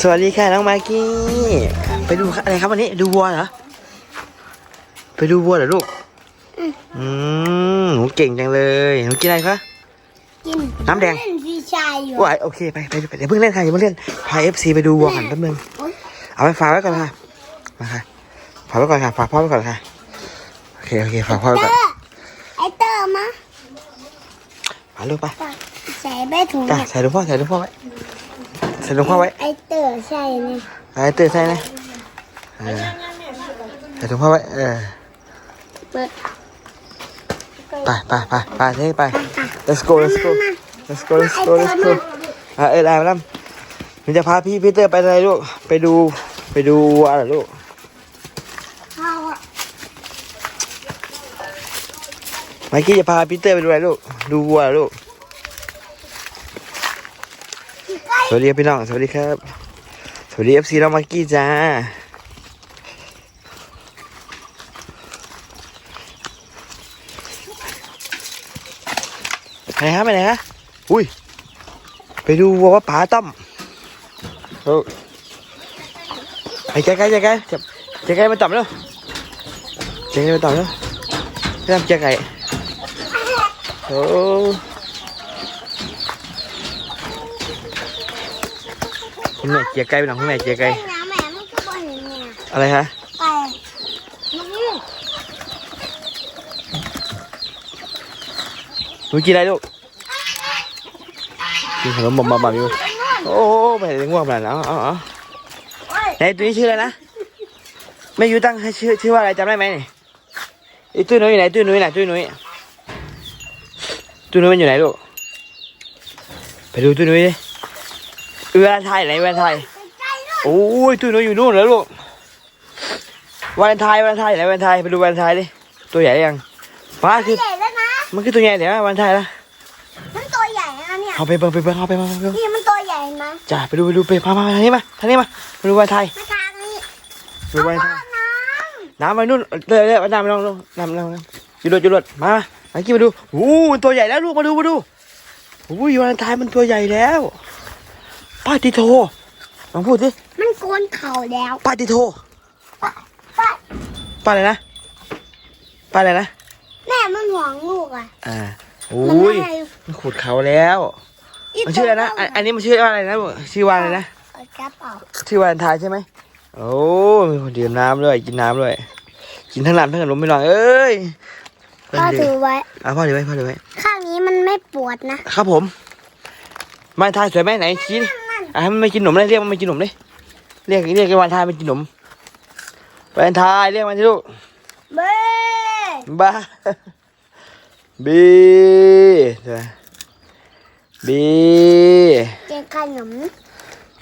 สวัสดีค่ะน้องมากกี้ ไปดูอะไรครับวันนี้ ดูวัวเหรอ ไปดูวัวเหรอลูก อืมหนูเก่งจังเลยหนูกินอะไรคะ กินน้ำแดงเล่นซีชายอยู่ว้ายโอเคไปไปไปเดี๋ยวเพิ่งเล่นค่ะอย่าเพิ่งเล่นพาเอฟซีไปดูวัวก่อนแป๊บนึงโอ๊ยเอาไปฝากไว้ก่อนค่ะมาค่ะฝากไว้ก่อนค่ะฝากพ่อไว้ก่อนค่ะ โอเคโอเคฝากพ่อไว้เตก่ออนร์ไอเตอร์มามาลูกไปใส่ใบถุงจ้ะเนี่ยใส่หลวงพ่อใส่หลวงพ่อไว้ใส่หลวงพ่อไว้ไอเตอร์ใช่ไหมไอ้เตือนใส่นะเออใส่หลวงพ่อไว้เออเปิดไปไปไปไปนี่ไป let's go let's go let's go let's go let's go อะเออได้มาแล้วมันจะพาพี่พีเตอร์ไปอะไรลูกไปดูไปดูวัวเหรอลูกเข้าอะเมื่อกี้จะพาพีเตอร์ไปดูอะไรลูกดูวัวเหรอลูก สวัสดีพี่น้องสวัสดีครับ สวัสดีเอฟซีน้องมากกี้จ้าไปไหนครับไปไหนครับอุ้ย ไปดูวัวว่าป๋าต้อมเอาไปใกล้ใกล้ใกล้ใกล้จับใกล้ใกล้มาต่อมเร็วใกล้ใกล้มาต่อมเร็วเริ่มเจอไก่โอ้ คุณแม่เจียไก่ไปหน่อยคุณแม่เจียไก่ไอ้น้ำแม่มันก็บ่เห็นเนี่ยอะไรฮะไปมันนี่หนูกินอะไรลูกกินขนมบอมบอมอยู่โอ้ไม่ได้ง่วงขนาดนั้นเอาอาเอไหนตัวนี้ชื่ออะไรนะแม่ยูตั้งให้ชื่อชื่อว่าอะไรจำได้ไหมนี่ไอ้ตุ้ยนุ้ยอยู่ไหนตุ้ยนุ้ยไหนตุ้ยนุ้ยตุ้ยนุ้ยมันอยู่ไหนลูกไปดูตุ้ยนุ้ยดิ เอือนไทยไหนเอือนไทยใกล้ๆด้วยโอ้ยตุ้ยนุ้ยอยู่นู่นแล้วลูกวันไทยวันไทยไหนวันไทยไปดูวันไทยดิตัวใหญ่ยังป้าคือใหญ่แล้วนะมันคือตัวใหญ่เดี๋ยวนะวันไทยละมันตัวใหญ่นะเนี่ยเอาไปเบิ่งไปเบิ่งเอาไปมาไปเบิ่งนี่มันตัวใหญ่นะจ้าไปดูไปดูไปพามาทางนี้มาทางนี้มาไปดูวันไทยมาทางนี้ไปดูวันไทยน้น้ำไปนู่นเลยเลยน้ำน้ำน้ำน้ำน้ำน้ำจุดรถจุดรถมามากี้มาดูโอ้มันตัวใหญ่แล้วลูกมาดูมาดูโอ้ยวันไทยมันตัวใหญ่แล้ว ป้าติโทลองพูดสิำมันโกนเข่าแล้วป้าติโทป้าป้าป้าอะไรนะป้าอะไรนะแม่มันห่วงลูกอะอ่าโอ้มันยให้มันขุดเขาแล้วมันชื่ออะไรนะอันอันนี้มันชื่อว่าอะไรนะชื่อว่าอะไรนะเอากระเป๋าชื่อวันไทยใช่ไหมโอ้มีคนดื่มน้ำด้วยกินน้ำด้วยกินทั้งน้ำทั้งขนมไม่ลองเอ้ยพ่อถือไว้อะพ่อถือไว้พ่อถือไว้ข้างนี้มันไม่ปวดนะครับผมวันไทยสวยไหมไหนชี้ดิ อะให้มันไม่กินขนมเลยเรียกมันไม่กินขนมเลยเรียกเรียกไอ้วันไทยมันกินขนมวันไทยเรียกมันสิลูกเบ้บ้าบีเดี๋ยวบีเจอขนม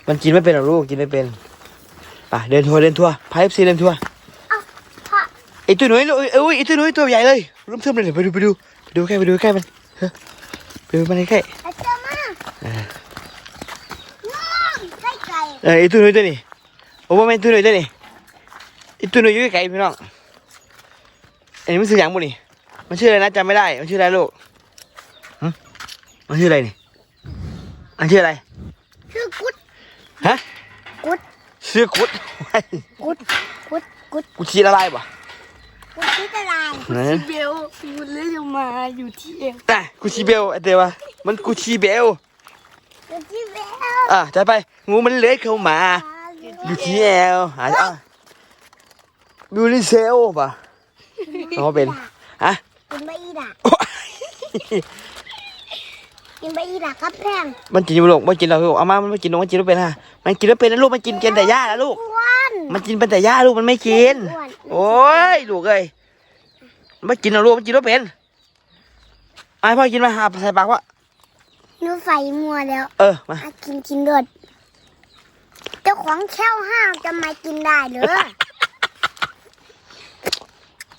มันกินไม่เป็นหรอกลูกกินไม่เป็นไป่ะเดินทัวร์เดินทัวร์พายเอฟซีเดินทัวร์เอ้าพ่อไอตัวหนุ่ยลูกเอ้ยไอตัวหนุ่ยตัวใหญ่เลยรุ่มเทิมเลยเดี๋ยวไปดูไปดูไปดูใกล้ไปดูใกล้มันเฮ้ยไปดูมันใกล้เอาเจอมาน้องไก่ไก่ๆ เออไอตัวหนุ่ยตัวนี้โอ้ว่าแม่นตัวหนุ่ยตัวนี้ไอตัวหนุ่ยอยู่ไกลๆพี่น้องอันนี้มันชื่อหยังบุนี่มันชื่ออะไรนะจำไม่ได้มันชื่ออะไรลูกหึมันชื่ออะไรนี่มันชื่ออะไรชื่อกุดฮะกุดชื่อกุดกุดกุดกุดกูชีละลายป่ะกุดที่ตลาดไหนเบลมันเลยจะมาอยู่ที่เอวน่ะกูชีเบลไอเดียวะมันกูชีเบล อยู่ที่เบลอะจัดไป งูมันเลื้อยเข้ามา อยู่ที่แอลหาอะดูนี่เซลป่ะเขาเป็นฮะกินใบอีดากินใบอีดาครับแพงมันกินอยู่ลูกมันกินเราลูกเอามามันไม่กินลูกมันกินแล้วเป็นฮะมันกินแล้วเป็นนะลูกมันกินกินแต่หญ้าแล้วลูกอ้วนมันกินเป็นแต่หญ้าลูกมันไม่กินอ้วนโอ้ยลูกเอ้ยไม่กินหรอกลูกมันกินแล้วเป็นไอ้พ่อกินมาหาใส่ปากวะ หนูไฟมัวแล้วเออมาอะกินกินด้วยเจ้าของแค่วห้าวจะมากินได้เหรอ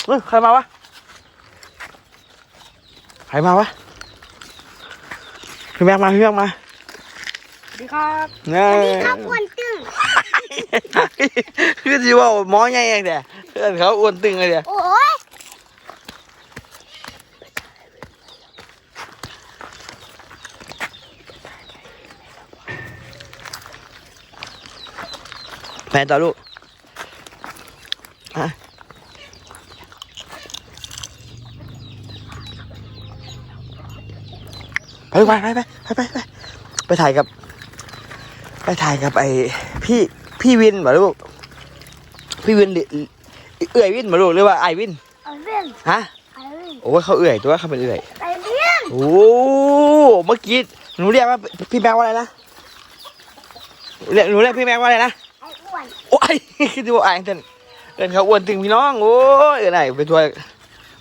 เออใครมาวะใครมาวะพี่แม็กมาพี่แม็กมาสวัสดีครับเงสวัสยดีครับอ้วนตึงคือสิว่าหมอใหญ่เองเด้เพื่อนเขาอ้วนตึงเลยเด้โอ้ย นต่อลูกอะไปลูกไปไปไปไปไปไปไปถ่ายกับ ไปถ่ายกับไอ้พี่พี่วินเหรอลูก พี่วินหรือเอื่อยวินเหรอลูกหรือว่าไอวินเอาเรื่องฮะเอาเรื่องโอ้ยเขาเอื่อยตัวเขาเป็นเอื่อยไปเรื่องโอ้เมื่อกี้หนูเรียกว่าพี่แม็กว่าอะไรนะเรียกหนูเรียกพี่แม็กว่าอะไรนะไอ้อ้ วนโอ้ยคือดูอ่านเต้นเต้นเขาอ้วนตึงพี่น้องโอ้ยเอ็นไหนไปทัวร์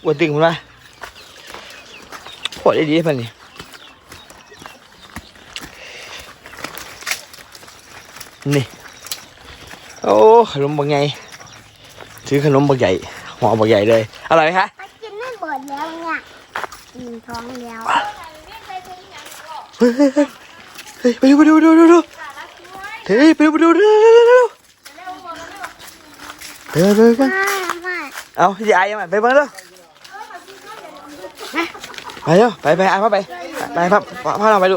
อ้วนตึงคุณวะโคตรได้ดีเพันนี่นี่โอ้ขนมบางใหญ่ซื้อขนมบางใหญ่ห่อบางใหญ่เลยอร่อยไหมคะไปกินไม่หมดแล้วเนี่ยอิ่มท้องแล้วเฮ้ยเฮ้ยเฮ้ยเฮ้ยไปดูไปดูไปดูไปดูเฮ้ยไปดูไปดูเร็ว เร็วเร็วเร็วเร็วเร็วเร็วมามาเอาอย่าอายยังไงไปเบิ่งเร็วไปเร็วไปไปอายพ่อไปไปพ่อพ่อเราไปดู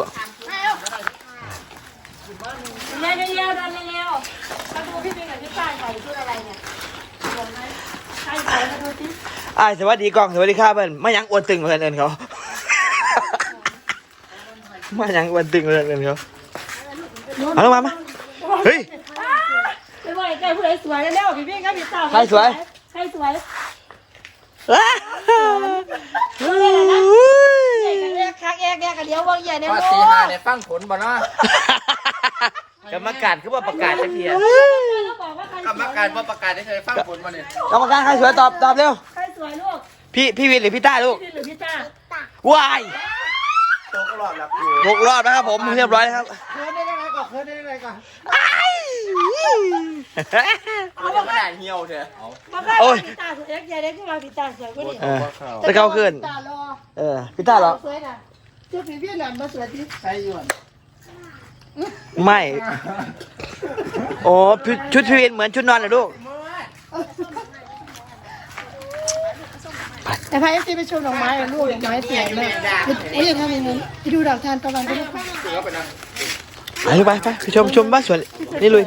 เร็วเร็วเร็วเร็วเร็วมาดูพี่บินกับพี่ป้ายใส่ชุดอะไรเนี่ยลงไหมใช่ใส่มาดูสิอายสวัสดีกล้องสวัสดีครับเพื่อนไม่ยังอ้วนตึงเพื่อนเอินเขาไม่ยังอ้วนตึงเพื่อนเอินเขามาลงมามาเฮ้ย ไปว่าไอ้ใจผู้ใดสวยเร็วพี่บินกับพี่สาวใครสวย ใครสวยอ้าใหญ่กันเรียกคักแอกแอกกันเดียววางใหญ่ในว่าโลตีห้าเนี่ยฟังผลบ่เนาะกรรมการคือว่าประกาศจะเพียแล้วบอกว่าใครกรรมการว่าประกาศได้เคยฟังผลบ่เนี่ยกรรมการใครสวยตอบตอบเร็วใครสวยลูกพี่พี่วินหรือพี่ต้าลูกพี่บินหรือพี่จ้าวายตกรอบแล้วกูหกรอบนะครับผมเรียบร้อยครับเคยได้ยังไงก่อนเคยได้ยังไงก่อน เอายัมางไม่ได้เหี่ยวเถอะเอามาบ้านพี่ตาสวยเอ็กใหญ่เด็กขึ้นมาพี่ตาสวยกว่านี้เออจะเข้าขึ้น ตารอเออพี่ต้าเหรอสวยน่ะชุดพี่บินน่ะมาสวยที่ใช่ยวนไม่ โอ้ชุดชุดพี่วินเหมือนชุดนอนเหรอลูกแต่พายเอฟซีไปชมดอกไม้ลูกดอกไม้สวยมากไม่อยากทำอย่างนั้นไปดูดอกทานตะวันไปลูกถือว่าเป็นนะ ไปลูกไปไปไปชมชมบ้านสวนนี่ลุย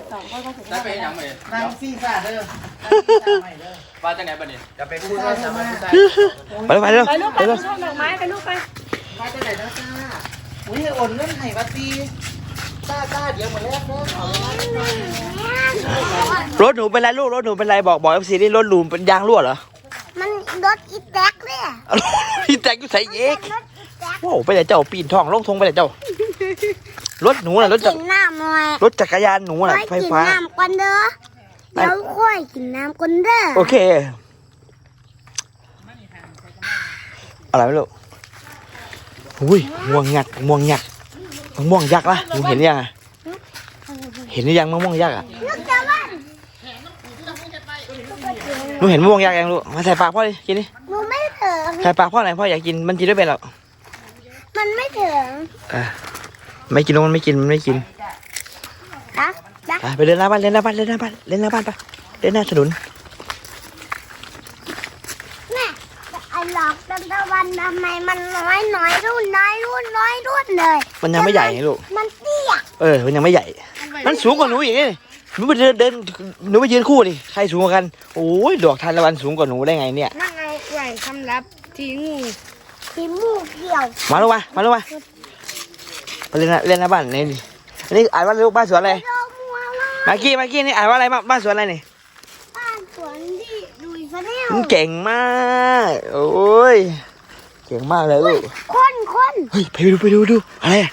ได้ไปยังไงนั่งซี่ซ่าเด้อว่าจังไหนบ่เนี่ยจะไปพูดว่าจะมาพูดได้ไปลูกไปเร็วไปลูกไปไปเร็วชมดอกไม้ไปลูกไปมาจากไหนนะจ้าอุ้ยโอนเงินให้วัดตีต้าต้าเดี๋ยวหมดแล้วเด้อเอาเลยรถหนูเป็นไรลูกรถหนูเป็นไรบอกบอกเอฟซีนี่รถหนูเป็นยางรั่วเหรอมันรถอีแท็กเนี่ยพี่แตกอยู่ใส่เอกรถอีแท็กโอ้ไปเลยเจ้าปีนท้องลงทงไปเลยเจ้า รถหนูน่ะรถจักกินน้ำหน่อยรถจักรยานหนูน่ะค่อยไฟกินฟ้า น้ำก่อนเด้อเดี๋ยวค่อยกินน้ำก่อนเด้อโอเค อะไรไม่รู้อุ้ยม่วงยักษ์ม่วงยักษ์มะม่วงยักษ์ละหนูเห็นยังอะเห็นหรือยังมะม่วงยักษ์อะนึกจะว่าหนูเห็นมะม่วงยักษ์ยังลูกมาใส่ปากพ่อดิกินดิหนูไม่ถึงใส่ปากพ่อหน่อยพ่ออยากกินมันกินไม่เป็นหรอกมันไม่ถึง อะ ไม่กินแล้วมันไม่กินมันไม่กินนะนะไปไปเดินหน้าบ้านเดินหน้าบ้านเดินหน้าบ้านเดินหน้าบ้านไปเดินหน้าถนนแม่ไอ้หลอกตันตะวันทำไมมันน้อยน้อยรุ่นน้อยรุ่นน้อยรุ่นเลย มันยังไม่ใหญ่ไงลูกมันเตี้ยเออมันยังไม่ใหญ่ มันสูงกว่าหนูอีกนี่หนูไปเดินเดินหนูไปยืนคู่ดิใครสูงกว่ากันโอ้ยดอกทานตะวันสูงกว่าหนูได้ไงเนี่ยนั่งไงไหวคำรับทีงูที่มูกเกี่ยวมาลูกมามาลูกมา ไปเล่นหน้าเล่นหน้าบ้านนี่ดิอันนี้อ่านว่าลูกบ้านสวนอะไรโดมัวว่ามากี้มากี้นี่อ่านว่าอะไรบ้านบ้านสวนอะไรนี่บ้านสวนที่ดุยฟะเนี่ยมันเก่งมาก โอ้ยเก่งมากเลยลูกคนคนเฮ้ยไปดูไปดูดูอะไรอะ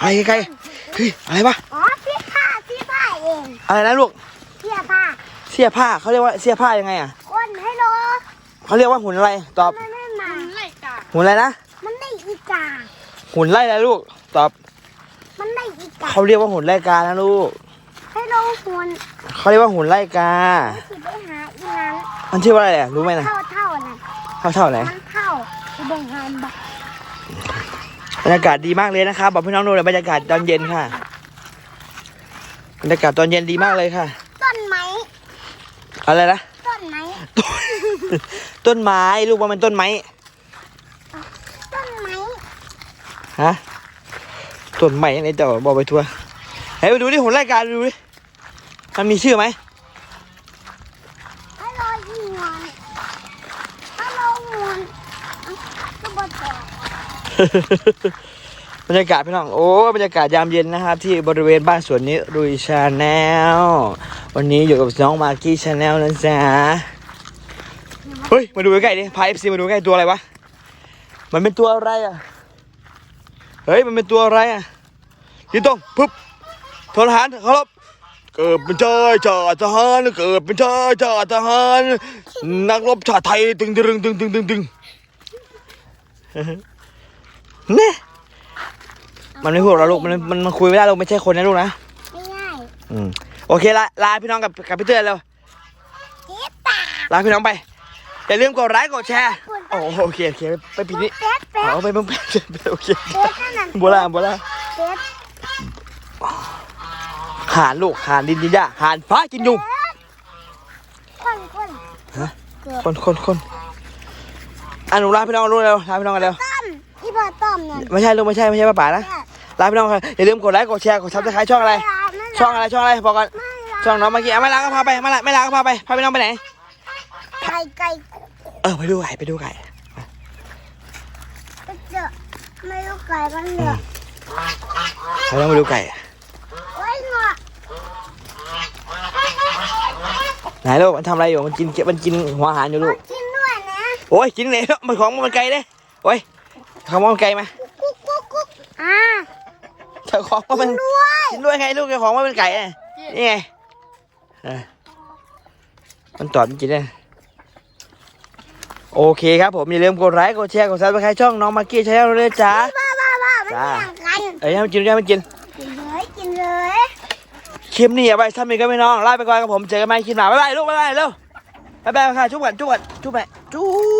อะไรไกลๆเฮ้ยอะไรวะอ๋อพี่ผ้าพี่ผ้าเองอะไรนะลูกเสื้อผ้าเสื้อผ้าเขาเรียกว่าเสื้อผ้ายังไงอะคนให้โลเขาเรียกว่าหุ่นอะไรตอบมันไม่มาไล่กาหุ่นอะไรนะมันได้อีกาหุ่นไล่อะไรลูก ตอบมันได้อีกาเขาเรียกว่าหุ่นไล่กานะลูกให้โลหุ่นเขาเรียกว่าหุ่นไล่กา สิไปหาอีนั้นมันชื่อว่าอะไรอะรู้ไหมนะเท่าเท่านั้นเท่าเท่าไหนมันเท่าไปเบิ่งหามบักบรรยากาศดีมากเลยนะครับบอกพี่น้องดูเลยบรรยากาศตอนเย็นค่ะบรรยากาศตอนเย็นดีมากเลยค่ะ ต้นไม้อะไรนะ ต้นไม้ต้นไม้ลูกว่ามันต้นไม้ต้นไม้ฮะ ต้นไม้ในเจ้าบอกไปทัวร์เฮ้ยไปดูดิหุ่นไล่กาดูดิฮมันมีชื่อไหมฮัลโหลยิงงอนฮัลโหลงอนก็บอกแตกบรรยากาศพี่น้อง โอ้บรรยากาศยามเย็นนะครับ ที่บริเวณบ้านสวนนี้รุยชาแนลวันนี้อยู่กับน้องมากกี้ชาแนลนะจ๊ะเฮ้ย มาดูใกล้ๆดิพาเอฟซีมาดูใกล้ตัวอะไรวะ มันเป็นตัวอะไรอะเฮ้ย มันเป็นตัวอะไรอะยืนตรงปึ๊บทหารเคารพเกิดเป็นชายชาติทหารเกิดเป็นชายชาติทหารนักรบชาติไทยตึงตึงตึงตึงตึงตึงเนี่ยมันไม่พูดหรอกลูกมันมันมันคุยไม่ได้ลูกไม่ใช่คนนะลูกนะไม่ง่ายอืมโอเคละลาพี่น้องกับกับพี่เตือนแล้ว เจ๊ตาลาพี่น้องไปอย่าลืมกดไลค์กดแชร์โอ้โอเคโอเคไปปิดนี้เป็ดเป็ดเอาไปเพิ่มโอเคเป็ดนั่นน่ะโบราณโบราณเป็ดหานลูกหานดินดินย่าหานฟ้ากินยุงคนคนคนคนคนอะหนูลาพี่น้องลูกเร็วลาพี่น้องกันเร็วต้มที่พ่อต้มนั่นไม่ใช่ลูกไม่ใช่ไม่ใช่ป้าป๋านะลาพี่น้องกันอย่าลืมกดไลค์กดแชร์กดซับสไครต์ช่องอะไร ช่องอะไรช่องอะไรบอกก่อนช่องน้องเมื่อกี้อะไม่ลาก็พาไปไม่ลาไม่ลาก็พาไปพาพี่น้องไปไหนไก่ไก่ เออไปดูไก่ไปดูไก่ไปเจอไม่รู้ไก่มันเหลือพาน้องไปดูไก่โอ้ยงอไหนลูกมันทำอะไรอยู่มันกินเก็บมันกินหัวอาหารอยู่ลูกกินด้วยนะโอ้ยกินไหนแล้วมันของมันไกลเด้โอ้ยของมันไกลมากุ๊กกุ๊กกุ๊กอ่าเจ้าของว่ามันด้วยกินด้วยไงลูกเจ้าของว่าเป็นไก่ไงนี่ไงเออมันตอดมันกินได้ โอเคครับผมอย่าลืมกดไลค์กดแชร์กดซับสไครต์ช่องน้องมากกี้ชาแนลเลยจ้าบ้าบ้าบ้ามันจ้าแย่งกันเอ้ยให้มันกินให้มันกินกินเลยกินเลยคลิปนี้เอาไปถ้ามีก็ไม่น้องลาไปก่อนกับผมเจอกันใหม่คลิปหน้าบ๊ายบายลูกบ๊ายบายเร็วบ๊ายบายค่ะจุ๊บก่อนจุ๊บก่อนจุ๊บไปจุ๊บ